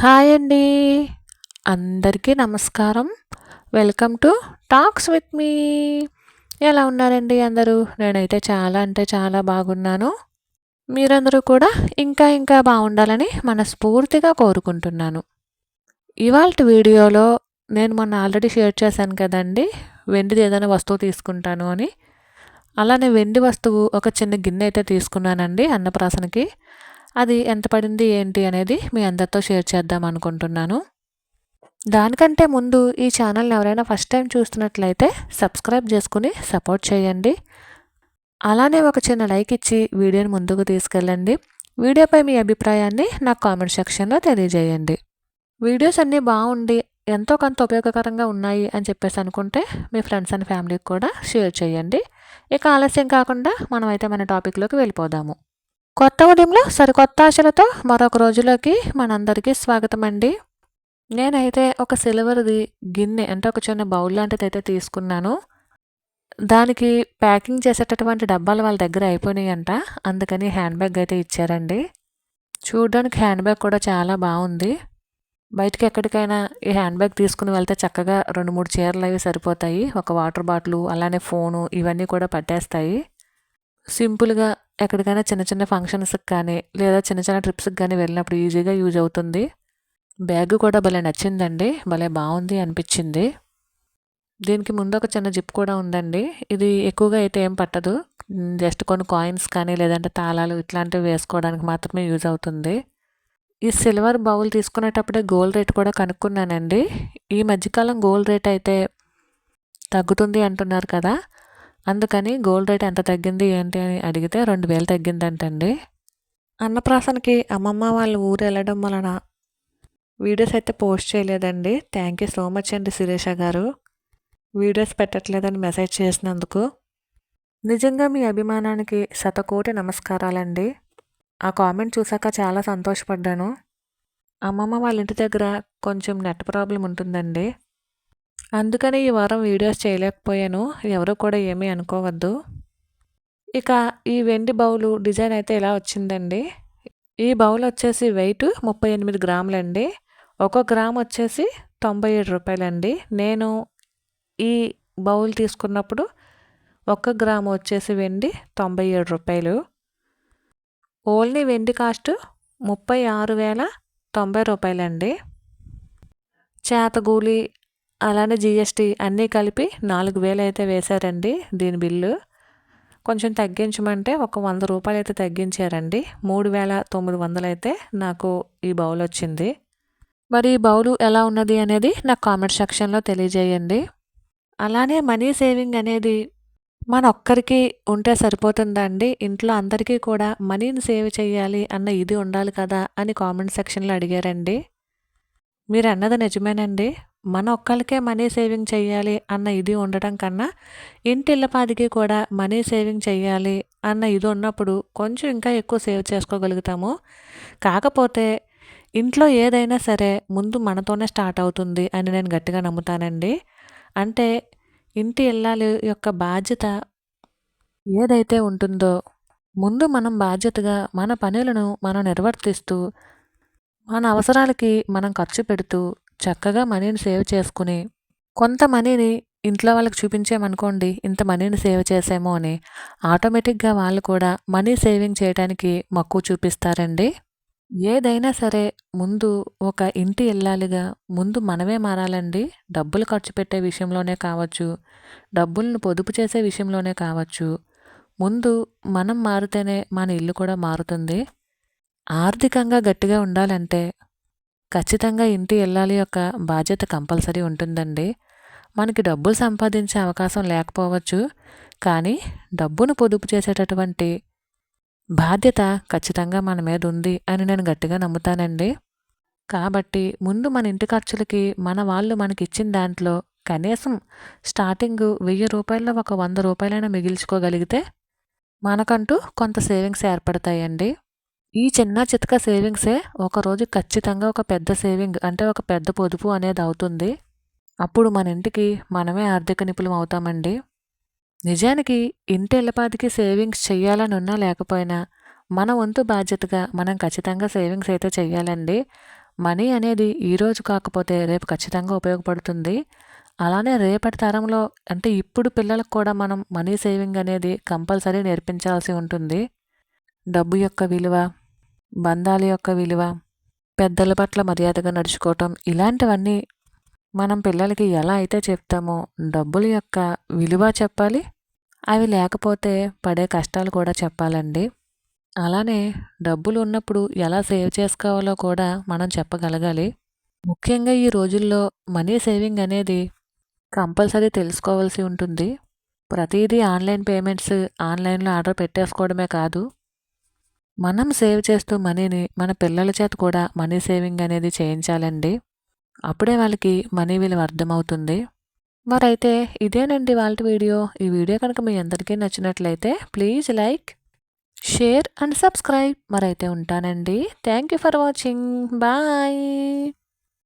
Hi అండి. అందరికీ నమస్కారం. Welcome to talks with me. ఎలా ఉన్నారండి అందరూ? నేనైతే చాలా అంటే చాలా బాగున్నాను. మీరందరూ కూడా ఇంకా ఇంకా బాగుండాలని మనస్ఫూర్తిగా కోరుకుంటున్నాను. ఇవాళ వీడియోలో నేను మొన్న ఆల్రెడీ షేర్ చేశాను కదండి వెండిది ఏదైనా వస్తువు తీసుకుంటాను అని. అలానే వెండి వస్తువు ఒక చిన్న గిన్నె అయితే తీసుకున్నానండి అన్నప్రాసనకి. అది ఎంత పడింది ఏంటి అనేది మీ అందరితో షేర్ చేద్దాం అనుకుంటున్నాను. దానికంటే ముందు ఈ ఛానల్ని ఎవరైనా ఫస్ట్ టైం చూస్తున్నట్లయితే సబ్స్క్రైబ్ చేసుకుని సపోర్ట్ చేయండి. అలానే ఒక చిన్న లైక్ ఇచ్చి వీడియోని ముందుకు తీసుకెళ్ళండి. వీడియోపై మీ అభిప్రాయాన్ని నాకు కామెంట్ సెక్షన్లో తెలియజేయండి. వీడియోస్ అన్నీ బాగుండి ఎంతో కొంత ఉపయోగకరంగా ఉన్నాయి అని చెప్పేసి అనుకుంటే మీ ఫ్రెండ్స్ అండ్ ఫ్యామిలీకి కూడా షేర్ చేయండి. ఇక ఆలస్యం కాకుండా మనమైతే మన టాపిక్లోకి వెళ్ళిపోదాము. కొత్త ఉదయంలో సరికొత్త ఆశలతో మరొక రోజులోకి మనందరికీ స్వాగతం అండి నేనైతే ఒక సిల్వర్ది గిన్నె అంటే ఒక చిన్న బౌల్ లాంటిది అయితే తీసుకున్నాను. దానికి ప్యాకింగ్ చేసేటటువంటి డబ్బాలు వాళ్ళ దగ్గర అయిపోయినాయి అంట అందుకని హ్యాండ్ బ్యాగ్ అయితే ఇచ్చారండి. చూడడానికి హ్యాండ్ బ్యాగ్ కూడా చాలా బాగుంది. బయటికి ఎక్కడికైనా ఈ హ్యాండ్ బ్యాగ్ తీసుకుని వెళ్తే చక్కగా రెండు మూడు చీరలు అవి సరిపోతాయి. ఒక వాటర్ బాటిల్ అలానే ఫోను ఇవన్నీ కూడా పట్టేస్తాయి. సింపుల్గా ఎక్కడికైనా చిన్న చిన్న ఫంక్షన్స్కి కానీ లేదా చిన్న చిన్న ట్రిప్స్కి కానీ వెళ్ళినప్పుడు ఈజీగా యూజ్ అవుతుంది. బ్యాగ్ కూడా భలే నచ్చిందండి. భలే బాగుంది అనిపించింది. దీనికి ముందు ఒక చిన్న జిప్ కూడా ఉందండి. ఇది ఎక్కువగా అయితే ఏం పట్టదు. జస్ట్ కొన్ని కాయిన్స్ కానీ లేదంటే తాళాలు ఇట్లాంటివి వేసుకోవడానికి మాత్రమే యూజ్ అవుతుంది. ఈ సిల్వర్ బౌల్ తీసుకునేటప్పుడే గోల్డ్ రేట్ కూడా కనుక్కున్నానండి. ఈ మధ్యకాలం గోల్డ్ రేట్ అయితే తగ్గుతుంది అంటున్నారు కదా. అందుకని గోల్డ్ రేట్ ఎంత తగ్గింది ఏంటి అని అడిగితే రెండు వేలు తగ్గిందంటండి. అన్నప్రాసనకి అమ్మమ్మ వాళ్ళు ఊరు వెళ్ళడం వలన వీడియోస్ అయితే పోస్ట్ చేయలేదండి. థ్యాంక్ యూ సో మచ్ అండి సురేష గారు. వీడియోస్ పెట్టట్లేదని మెసేజ్ చేసినందుకు. నిజంగా మీ అభిమానానికి శతకోటి నమస్కారాలండి. ఆ కామెంట్ చూసాక చాలా సంతోషపడ్డాను. అమ్మమ్మ వాళ్ళ ఇంటి దగ్గర కొంచెం నెట్ ప్రాబ్లం ఉంటుందండి. అందుకని ఈ వారం వీడియోస్ చేయలేకపోయాను. ఎవరు కూడా ఏమీ అనుకోవద్దు. ఇక ఈ వెండి బౌలు డిజైన్ అయితే ఇలా వచ్చిందండి? ఈ బౌల్ వచ్చేసి వెయిట్ ముప్పై ఎనిమిది గ్రాములండి. ఒక గ్రామ్ వచ్చేసి తొంభై ఏడు రూపాయలండి. నేను ఈ బౌల్ తీసుకున్నప్పుడు ఒక గ్రామ్ వచ్చేసి వెండి తొంభై ఏడు రూపాయలు. ఓన్లీ వెండి కాస్ట్ ముప్పై ఆరు వేల తొంభై రూపాయలండి. చేతగూలి అలానే జిఎస్టీ అన్నీ కలిపి నాలుగు వేలు అయితే వేశారండి దీని బిల్లు. కొంచెం తగ్గించమంటే ఒక వంద రూపాయలు అయితే తగ్గించారండి. మూడు వేల తొమ్మిది వందలు అయితే నాకు ఈ బౌల్ వచ్చింది. మరి ఈ బౌలు ఎలా ఉన్నది అనేది నాకు కామెంట్ సెక్షన్లో తెలియజేయండి. అలానే మనీ సేవింగ్ అనేది మన ఒక్కరికి ఉంటే సరిపోతుందండి. ఇంట్లో అందరికీ కూడా మనీని సేవ్ చేయాలి అన్న ఇది ఉండాలి కదా అని కామెంట్ సెక్షన్లో అడిగారండి. మీరు అన్నది నిజమేనండి. మన ఒక్కరికే మనీ సేవింగ్ చేయాలి అన్న ఇది ఉండటం కన్నా ఇంటి ఇళ్ళపాదికి కూడా మనీ సేవింగ్ చేయాలి అన్న ఇది ఉన్నప్పుడు కొంచెం ఇంకా ఎక్కువ సేవ్ చేసుకోగలుగుతాము. కాకపోతే ఇంట్లో ఏదైనా సరే ముందు మనతోనే స్టార్ట్ అవుతుంది అని నేను గట్టిగా నమ్ముతానండి. అంటే ఇంటి ఇల్లాలి యొక్క బాధ్యత ఏదైతే ఉంటుందో ముందు మనం బాధ్యతగా మన పనులను మనం నిర్వర్తిస్తూ మన అవసరాలకి మనం ఖర్చు పెడుతూ చక్కగా మనీని సేవ్ చేసుకుని కొంత మనీని ఇంట్లో వాళ్ళకి చూపించామనుకోండి ఇంత మనీని సేవ్ చేసామో అని ఆటోమేటిక్గా వాళ్ళు కూడా మనీ సేవింగ్ చేయడానికి మక్కువ చూపిస్తారండి. ఏదైనా సరే ముందు ఒక ఇంటి ఇల్లాలిగా ముందు మనమే మారాలండి. డబ్బులు ఖర్చు పెట్టే విషయంలోనే కావచ్చు డబ్బులను పొదుపు చేసే విషయంలోనే కావచ్చు. ముందు మనం మారితేనే మన ఇల్లు కూడా మారుతుంది. ఆర్థికంగా గట్టిగా ఉండాలంటే ఖచ్చితంగా ఇంటి ఇల్లాలి యొక్క బాధ్యత కంపల్సరీ ఉంటుందండి. మనకి డబ్బులు సంపాదించే అవకాశం లేకపోవచ్చు కానీ డబ్బును పొదుపు చేసేటటువంటి బాధ్యత ఖచ్చితంగా మన మీద ఉంది అని నేను గట్టిగా నమ్ముతానండి. కాబట్టి ముందు మన ఇంటి ఖర్చులకి మన వాళ్ళు మనకి ఇచ్చిన దాంట్లో కనీసం స్టార్టింగ్ వెయ్యి రూపాయల్లో ఒక వంద రూపాయలైనా మిగిల్చుకోగలిగితే మనకంటూ కొంత సేవింగ్స్ ఏర్పడతాయండి. ఈ చిన్న చితక సేవింగ్సే ఒకరోజు ఖచ్చితంగా ఒక పెద్ద సేవింగ్ అంటే ఒక పెద్ద పొదుపు అనేది అవుతుంది. అప్పుడు మన ఇంటికి మనమే ఆర్థిక నిపుణులం అవుతామండి. నిజానికి ఇంటి ఇళ్ళపాదికి సేవింగ్స్ చేయాలని ఉన్నా లేకపోయినా మన వంతు బాధ్యతగా మనం ఖచ్చితంగా సేవింగ్స్ అయితే చేయాలండి మనీ అనేది ఈరోజు కాకపోతే రేపు ఖచ్చితంగా ఉపయోగపడుతుంది. అలానే రేపటి తరంలో అంటే ఇప్పుడు పిల్లలకు కూడా మనం మనీ సేవింగ్ అనేది కంపల్సరీ నేర్పించాల్సి ఉంటుంది. డబ్బు యొక్క విలువ బంధాల యొక్క విలువ పెద్దల పట్ల మర్యాదగా నడుచుకోవటం ఇలాంటివన్నీ మనం పిల్లలకి ఎలా అయితే చెప్తామో డబ్బుల యొక్క విలువ చెప్పాలి అవి లేకపోతే పడే కష్టాలు కూడా చెప్పాలండి. అలానే డబ్బులు ఉన్నప్పుడు ఎలా సేవ్ చేసుకోవాలో కూడా మనం చెప్పగలగాలి. ముఖ్యంగా ఈ రోజుల్లో మనీ సేవింగ్ అనేది కంపల్సరీ తెలుసుకోవాల్సి ఉంటుంది. ప్రతిదీ ఆన్లైన్ పేమెంట్స్ ఆన్లైన్లో ఆర్డర్ పెట్టేసుకోవడమే కాదు. మనం సేవ్ చేస్తూ మనీని మన పిల్లల చేత కూడా మనీ సేవింగ్ అనేది చేయించాలండి. అప్పుడే వాళ్ళకి మనీ విలువ అర్థమవుతుంది. మరైతే ఇదేనండి వాళ్ళ వీడియో. ఈ వీడియో కనుక మీ అందరికీ నచ్చినట్లయితే please like share and subscribe. మరైతే ఉంటానండి. Thank you for watching. Bye.